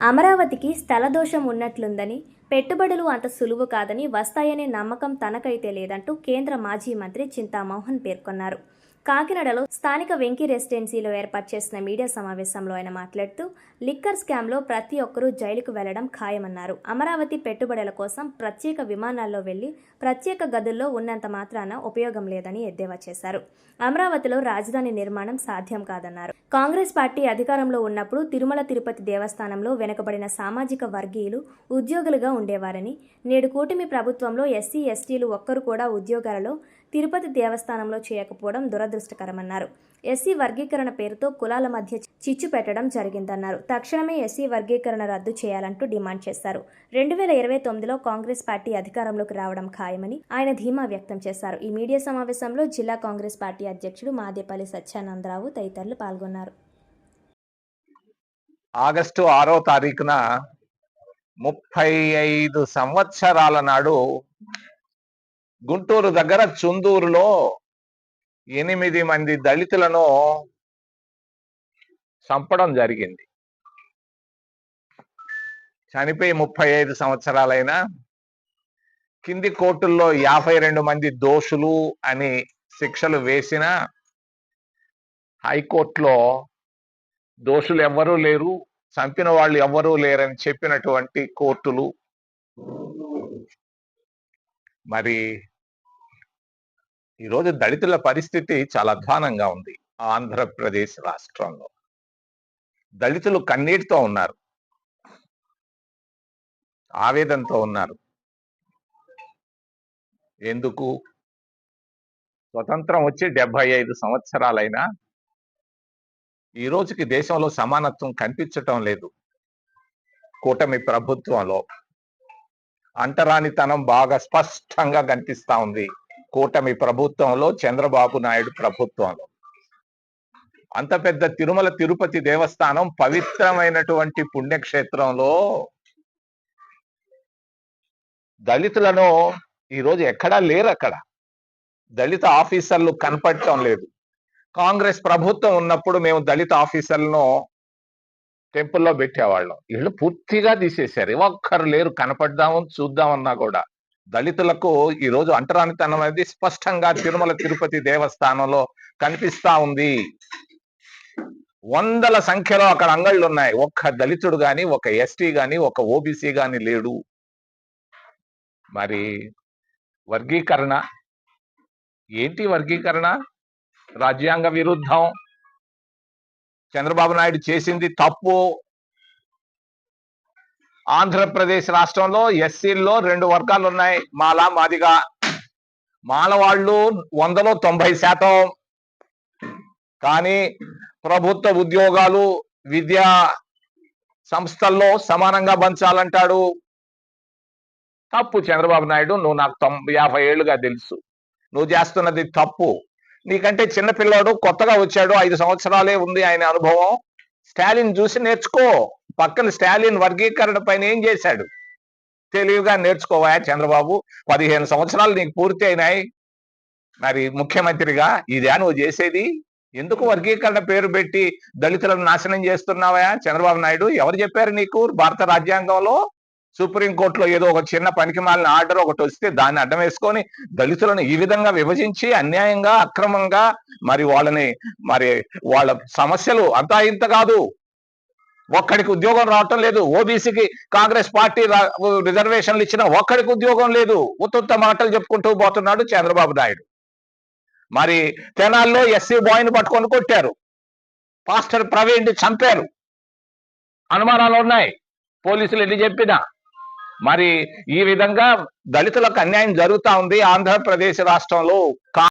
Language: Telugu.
అమరావతికి స్థల దోషం ఉన్నట్లుందని పెట్టుబడులు అంత సులువు కాదని వస్తాయనే నమ్మకం తనకైతే లేదంటూ కేంద్ర మాజీ మంత్రి చింతామోహన్ పేర్కొన్నారు. కాకినాడలో స్థానిక వెంకీ రెసిడెన్సీలో ఏర్పాటు చేసిన మీడియా సమావేశంలో ఆయన మాట్లాడుతూ లిక్కర్ స్కామ్లో ప్రతి ఒక్కరూ జైలుకు వెళ్ళడం ఖాయమన్నారు. అమరావతి పెట్టుబడుల కోసం ప్రత్యేక విమానాల్లో వెళ్ళి ప్రత్యేక గదుల్లో ఉన్నంత మాత్రాన ఉపయోగం లేదని ఎద్దేవా చేశారు. అమరావతిలో రాజధాని నిర్మాణం సాధ్యం కాదన్నారు. కాంగ్రెస్ పార్టీ అధికారంలో ఉన్నప్పుడు తిరుమల తిరుపతి దేవస్థానంలో వెనుకబడిన సామాజిక వర్గీయులు ఉద్యోగులుగా ఉండేవారని. నేడు కూటమి ప్రభుత్వంలో ఎస్సీ ఎస్టీలు ఒక్కరు కూడా ఉద్యోగాలలో తిరుపతి దేవస్థానంలో చేయకపోవడం దురదృష్టకరమన్నారు. ఎస్సీ వర్గీకరణ పేరుతో కులాల మధ్య చిచ్చు పెట్టడం జరిగిందన్నారు. తక్షణమే ఎస్సీ వర్గీకరణ రద్దు చేయాలంటూ డిమాండ్ చేశారు. రెండు వేల ఇరవై తొమ్మిదిలో కాంగ్రెస్ పార్టీ అధికారంలోకి రావడం ఖాయమని ఆయన ధీమా వ్యక్తం చేశారు. ఈ మీడియా సమావేశంలో జిల్లా కాంగ్రెస్ పార్టీ అధ్యక్షుడు మాదేపల్లి సత్యానందరావు తదితరులు పాల్గొన్నారు. ఆగస్టు ఆరో తారీఖున ముప్పై ఐదు సంవత్సరాల నాడు గుంటూరు దగ్గర చుందూరులో ఎనిమిది మంది దళితులను చంపడం జరిగింది. చనిపోయి ముప్పై ఐదు సంవత్సరాలైనా కింది కోర్టుల్లో యాభై రెండు మంది దోషులు అని శిక్షలు వేసిన హైకోర్టులో దోషులు ఎవ్వరూ లేరు. చంపిన వాళ్ళు ఎవ్వరూ లేరని చెప్పినటువంటి కోర్టులు. మరి ఈరోజు దళితుల పరిస్థితి చాలా అధ్వానంగా ఉంది ఆంధ్రప్రదేశ్ రాష్ట్రంలో. దళితులు కన్నీటితో ఉన్నారు. ఆవేదంతో ఉన్నారు. ఎందుకు? స్వతంత్రం వచ్చి డెబ్బై ఐదు సంవత్సరాలైనా ఈ రోజుకి దేశంలో సమానత్వం కనిపించటం లేదు. కూటమి ప్రభుత్వంలో అంటరానితనం బాగా స్పష్టంగా కనిపిస్తా ఉంది. కూటమి ప్రభుత్వంలో చంద్రబాబు నాయుడు ప్రభుత్వంలో. అంత పెద్ద తిరుమల తిరుపతి దేవస్థానం పవిత్రమైనటువంటి పుణ్యక్షేత్రంలో దళితులను ఈరోజు ఎక్కడా లేరు అక్కడ దళిత ఆఫీసర్లు కనపడటం లేదు. కాంగ్రెస్ ప్రభుత్వం ఉన్నప్పుడు మేము దళిత ఆఫీసర్లను టెంపుల్లో పెట్టేవాళ్ళం. వీళ్ళు పూర్తిగా తీసేశారు. ఒక్కరు లేరు. కనపడదాము చూద్దామన్నా కూడా. దళితులకు ఈ రోజు అంటరానితనం అనేది స్పష్టంగా తిరుమల తిరుపతి దేవస్థానంలో కనిపిస్తా ఉంది. వందల సంఖ్యలో అక్కడ అంగళ్ళు ఉన్నాయి. ఒక్క దళితుడు గాని ఒక ఎస్టీ గాని ఒక ఓబీసీ గాని లేడు. మరి వర్గీకరణ? ఏంటి వర్గీకరణ? రాజ్యాంగ విరుద్ధం. చంద్రబాబు నాయుడు చేసింది తప్పు. ఆంధ్రప్రదేశ్ రాష్ట్రంలో ఎస్సీల్లో రెండు వర్గాలు ఉన్నాయి మాలా మాదిగా. మాలవాళ్ళు వందలో తొంభై శాతం. కానీ ప్రభుత్వ ఉద్యోగాలు విద్యా సంస్థల్లో సమానంగా పంచాలంటాడు. తప్పు చంద్రబాబు నాయుడు. నువ్వు నాకు తొంభై యాభై ఏళ్ళుగా తెలుసు. నువ్వు చేస్తున్నది తప్పు. నీకంటే చిన్న పిల్లాడు కొత్తగా వచ్చాడు ఐదు సంవత్సరాలే ఉంది ఆయన అనుభవం. స్టాలిన్ చూసి నేర్చుకో. పక్కన స్టాలిన్ వర్గీకరణ పైన ఏం చేశాడు? తెలివిగా నేర్చుకోవా చంద్రబాబు? పదిహేను సంవత్సరాలు నీకు పూర్తి అయినాయి. మరి ముఖ్యమంత్రిగా ఇదే నువ్వు చేసేది? ఎందుకు వర్గీకరణ పేరు పెట్టి దళితులను నాశనం చేస్తున్నావా చంద్రబాబు నాయుడు ఎవరు చెప్పారు నీకు? భారత రాజ్యాంగంలో సుప్రీంకోర్టులో ఏదో ఒక చిన్న పనికి మాలిన ఆర్డర్ ఒకటి వస్తే దాన్ని అడ్డం వేసుకొని దళితులను ఈ విధంగా విభజించి అన్యాయంగా అక్రమంగా మరి వాళ్ళని మరి వాళ్ళ సమస్యలు అంతా ఇంత కాదు. ఒక్కడికి ఉద్యోగం రావటం లేదు. ఓబీసీకి కాంగ్రెస్ పార్టీ రిజర్వేషన్లు ఇచ్చిన ఒక్కడికి ఉద్యోగం లేదు. ఉత్తుత్త మాటలు చెప్పుకుంటూ పోతున్నాడు చంద్రబాబు నాయుడు. మరి తెనాల్లో ఎస్సీ బాయ్ని పట్టుకొని కొట్టారు. పాస్టర్ ప్రవీణ్ చంపారు. అనుమానాలు ఉన్నాయి. పోలీసులు ఎన్ని చెప్పినా మరి ఈ విధంగా దళితులకు అన్యాయం జరుగుతా ఉంది ఆంధ్రప్రదేశ్ రాష్ట్రంలో.